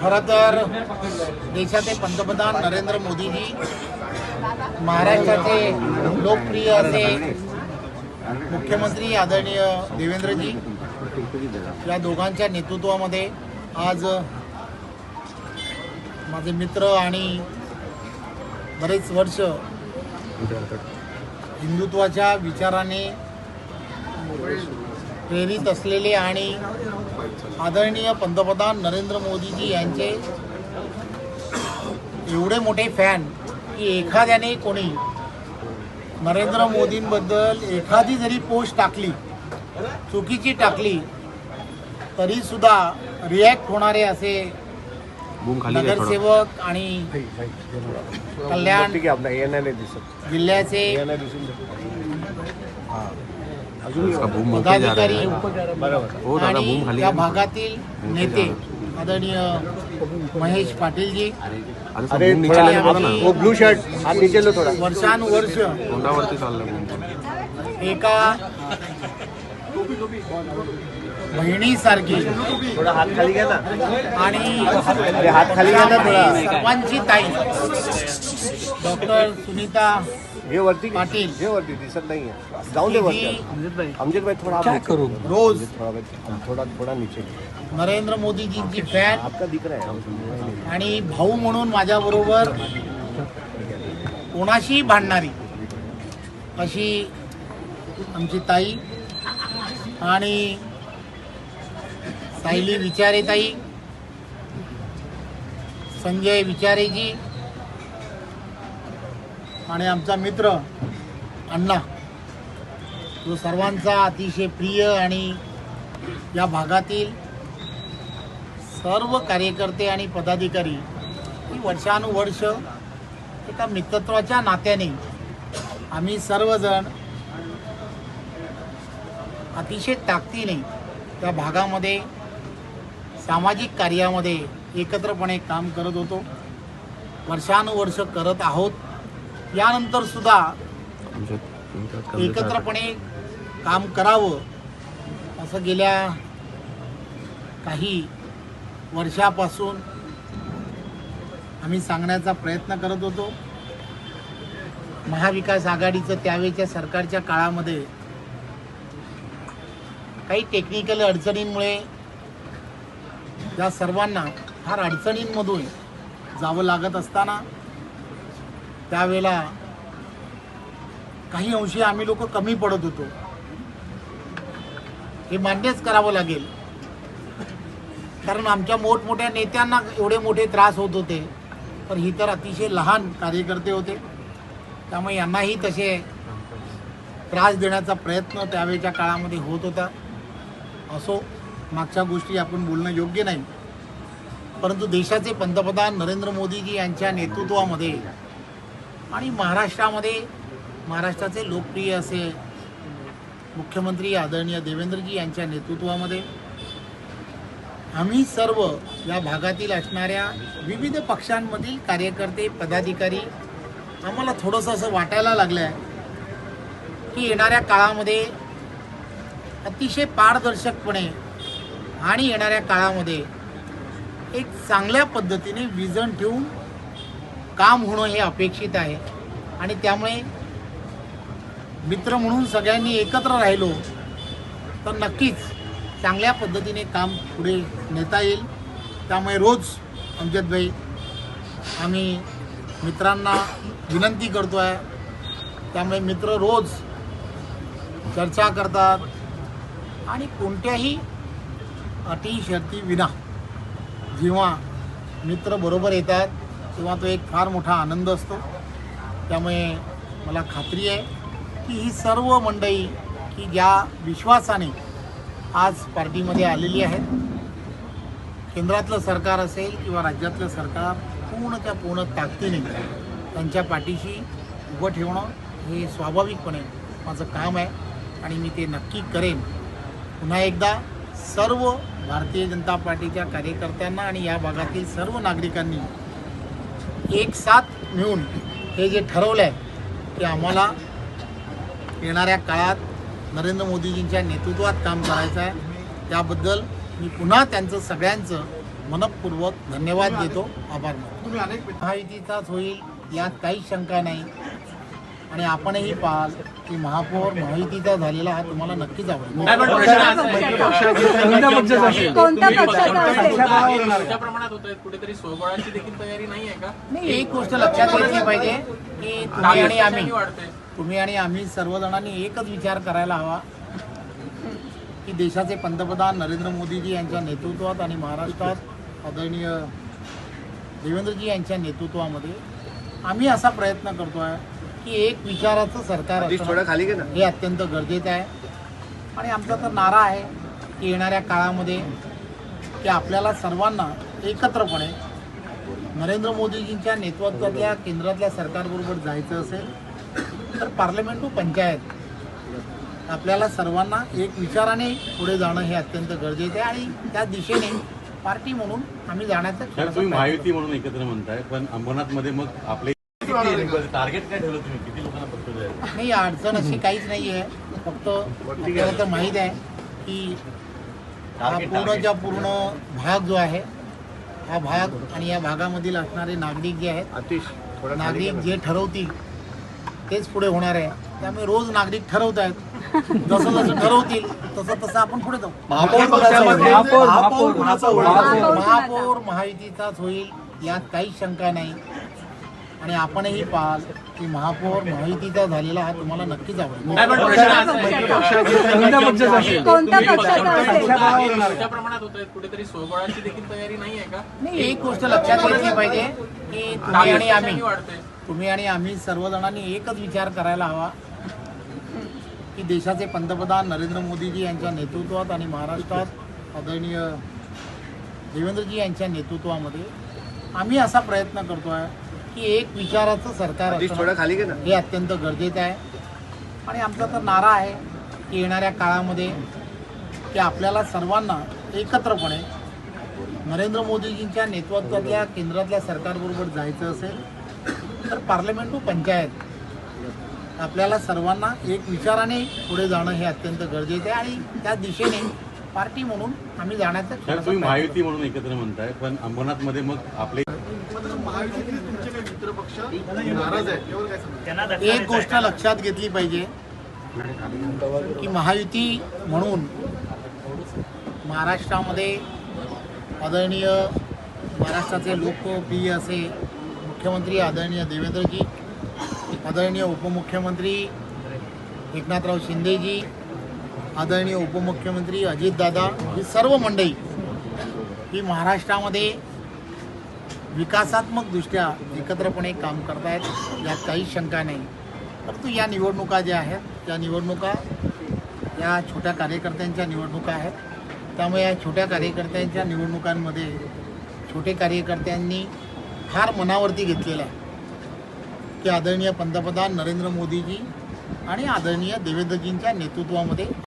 खरं तर देशाचे पंतप्रधान नरेंद्र मोदीजी महाराष्ट्राचे लोकप्रिय असे मुख्यमंत्री आदरणीय देवेंद्रजी या दोघांच्या नेतृत्वामध्ये आज माझे मित्र आणि बरेच वर्ष हिंदुत्वाच्या विचाराने प्रेरित असलेले आणि आदरणीय पंतप्रधान नरेंद्र मोदीजी यांचे एवढे मोठे फॅन की एखाद्याने कोणी नरेंद्र मोदींबद्दल एखादी जरी पोस्ट टाकली चुकीची टाकली तरी सुद्धा रिॲक्ट होणारे असे. नगरसेवक आणि कल्याण जिल्ह्याचे पदाधिकारी है। आणि या. भागातील नेते आदरणीय महेश पाटीलजी ब्लू शर्ट हात नीचे लो थोडा. वर्षानुवर्ष एका बहिणीसारखी. थोडा हात खाली घ्या ना. आणि हात खाली घ्या ना थोडा. सर्वांची ताई. डॉक्टर सुनीता घे वरती. पाटील. घे वरती दिसत नाहीये. जाऊन दे वरती. ही अमजद भाई. थोड़ा क्या करूँ? रोज. थोड़ा थोड़ा थोड़ा नीचे. नरेंद्र मोदीजींची फॅन. आपका दिख रहा है. आणि भाऊ म्हणून माझ्याबरोबर कोणाशीही भांडणारी अशी आमची ताई. आणि सायली विचारे ताई संजय विचारेजी आणि आमचा मित्र अण्णा. जो सर्वांचा अतिशय प्रिय आणि या भागातील सर्व कार्यकर्ते आणि पदाधिकारी ही वर्षानुवर्ष एका मित्रत्वाच्या नात्याने आम्ही सर्वजण अतिशय ताकदीने त्या भागामध्ये सामाजिक कार्यामध्ये एकत्रपणे काम करत होतो. वर्षानुवर्ष करत आहोत. यानंतर सुद्धा. एकत्रपणे काम करावं. असं गेल्या काही वर्षापासून आम्ही सांगण्याचा प्रयत्न करत होतो. महाविकास आघाडीचं त्यावेळच्या सरकारच्या काळामध्ये काही टेक्निकल अडचणींमुळे या सर्वांना फार अडचणींमधून जावं लागत असताना त्यावेळेला काही अंशी आम्ही लोक कमी पडत होतो. हे मान्यच करावं लागेल. कारण आमच्या मोठमोठ्या नेत्यांना एवढे मोठे त्रास होत होते. पण ही तर अतिशय लहान कार्यकर्ते होते. त्यामुळे यांनाही तसे त्रास देण्याचा प्रयत्न त्यावेळेच्या काळामध्ये होत होता. असो मागच्या गोष्टी आपण बोलणं योग्य नाही. परंतु देशाचे पंतप्रधान नरेंद्र मोदीजी यांच्या नेतृत्वामध्ये आणि महाराष्ट्रामध्ये महाराष्ट्राचे लोकप्रिय असे मुख्यमंत्री आदरणीय देवेंद्रजी यांच्या नेतृत्वामध्ये आम्ही सर्व या भागातील असणाऱ्या विविध पक्षांमधील कार्यकर्ते पदाधिकारी आम्हाला थोडंसं असं वाटायला लागलं आहे की येणाऱ्या काळामध्ये अतिशय पारदर्शकपणे आणि येणाऱ्या काळामध्ये एक चांगल्या पद्धतीने विजन ठेवून काम होणं हे अपेक्षित आहे. आणि त्यामुळे मित्र म्हणून सगळ्यांनी एकत्र राहिलो तर नक्कीच चांगल्या पद्धतीने काम पुढे नेता येईल. त्यामुळे रोज अमजदभाई आम्ही मित्रांना विनंती करतो आहे त्यामुळे मित्र रोज चर्चा करतात. आणि कोणत्याही अटी शर्ती विना जेव्हा मित्र बरोबर येतात तेव्हा तो एक फार मोठा आनंद असतो. त्यामुळे मला खात्री आहे की ही सर्व मंडळी की ज्या विश्वासाने आज पार्टीमध्ये आलेली आहेत केंद्रातलं सरकार असेल किंवा राज्यातलं सरकार पूर्णच्या पूर्ण ताकदीने त्यांच्या पाठीशी उभं ठेवणं हे स्वाभाविकपणे माझं काम आहे आणि मी ते नक्की करेन. पुन्हा एकदा सर्व भारतीय जनता पार्टीच्या कार्यकर्त्यांना आणि या भागातील सर्व नागरिकांनी एक साथ मिळून हे जे ठरवलं आहे की आम्हाला येणाऱ्या काळात नरेंद्र मोदीजींच्या नेतृत्वात काम करायचं आहे. त्याबद्दल मी पुन्हा त्यांचं सगळ्यांचं मनपूर्वक धन्यवाद देतो. आभार मानतो. महायुतीचाच होईल यात काही शंका नाही. आणि आपणही पाहाल की महापौर महायुतीचा झालेला हा तुम्हाला नक्कीच आवडेल. कोणत्या पक्षाचा असेल? मोठ्या प्रमाणात होत आहेत कुठेतरी सोहळ्याची देखील तयारी नाही आहे का? एक गोष्ट लक्षात घेतली पाहिजे की तुम्ही आणि आम्ही वाढते तुम्ही आणि आम्ही सर्वजणांनी एकच विचार करायला हवा की देशाचे पंतप्रधान नरेंद्र मोदीजी यांच्या नेतृत्वात आणि महाराष्ट्रात आदरणीय देवेंद्रजी यांच्या नेतृत्वामध्ये आम्ही असा प्रयत्न करतो आहे की एक विचाराचं सरकार असणं खाली घे ना. हे अत्यंत गरजेचं आहे. आणि आमचा तर नारा आहे की येणाऱ्या काळामध्ये की आपल्याला सर्वांना एकत्रपणे नरेंद्र मोदीजींच्या नेतृत्वातल्या केंद्रातल्या सरकारबरोबर जायचं असेल तर पार्लमेंट टू पंचायत आपल्याला सर्वांना एक विचाराने पुढे जाणं हे अत्यंत गरजेचं आहे. आणि त्या दिशेने पार्टी म्हणून आम्ही जाण्याचा तुम्ही महायुती म्हणून एकत्र म्हणताय पण अंबरनाथमध्ये मग आपले टार्गेट काय ठेवलं तुम्ही? किती लोकांना पत्र द्यायचं नाही अडचण अशी काहीच नाही आहे. फक्त आपल्याला तर माहीत आहे की हा पूर्णच्या पूर्ण भाग जो आहे हा भाग आणि या भागामधील असणारे नागरिक जे आहेत नागरिक. जे ठरवतील तेच पुढे होणार आहे. त्यामुळे रोज नागरिक ठरवत आहेत. जसं जसं ठरवतील तसं तसं आपण पुढे जाऊ. महापौर महायुतीचाच होईल यात काहीच शंका नाही. आणि आपणही पाहाल की महापौर महायुतीचा झालेला हा तुम्हाला नक्कीच आवडेल. कोणत्या पक्षाचा असेल? मोठ्या प्रमाणात होत आहेत कुठेतरी सोहळ्याची देखील तयारी नाही आहे का? नाही एक गोष्ट लक्षात घेतली पाहिजे की तुम्ही आणि आम्ही तुम्ही आणि आम्ही सर्वजणांनी एकच विचार करायला हवा की देशाचे पंतप्रधान नरेंद्र मोदीजी यांच्या नेतृत्वात आणि महाराष्ट्रात आदरणीय देवेंद्रजी यांच्या नेतृत्वामध्ये आम्ही असा प्रयत्न करतो आहे की एक विचाराचं सरकार असणं खाली घे ना. हे अत्यंत गरजेचं आहे. आणि आमचा तर नारा आहे की येणाऱ्या काळामध्ये की आपल्याला सर्वांना एकत्रपणे नरेंद्र मोदीजींच्या नेतृत्वातल्या केंद्रातल्या सरकारबरोबर जायचं असेल तर पार्लमेंट टू पंचायत आपल्याला सर्वांना एक विचाराने पुढे जाणं हे अत्यंत गरजेचं आहे. आणि त्या दिशेने पार्टी म्हणून आम्ही जाण्याचा साहेब तुम्ही महायुती म्हणून एकत्र म्हणताय पण अंबरनाथमध्ये मग आपले एक गोष्ट लक्षात घेतली पाहिजे की महायुती म्हणून महाराष्ट्रामध्ये आदरणीय महाराष्ट्राचे लोकप्रिय असे मुख्यमंत्री आदरणीय देवेंद्रजी आदरणीय उपमुख्यमंत्री एकनाथराव शिंदेजी आदरणीय उपमुख्यमंत्री अजितदादा ही सर्व मंडळी ही महाराष्ट्रामध्ये विकासात्मकदृष्ट्या एकत्रपणे काम करतायत यात काही शंका नाही. परंतु या निवडणुका ज्या आहेत त्या निवडणुका या छोट्या कार्यकर्त्यांच्या निवडणुका आहेत. त्यामुळे या छोट्या कार्यकर्त्यांच्या निवडणुकांमध्ये छोटे कार्यकर्त्यांनी फार मनावरती घेतलेलं आहे. की आदरणीय पंतप्रधान नरेंद्र मोदीजी आणि आदरणीय देवेंद्रजींच्या नेतृत्वामध्ये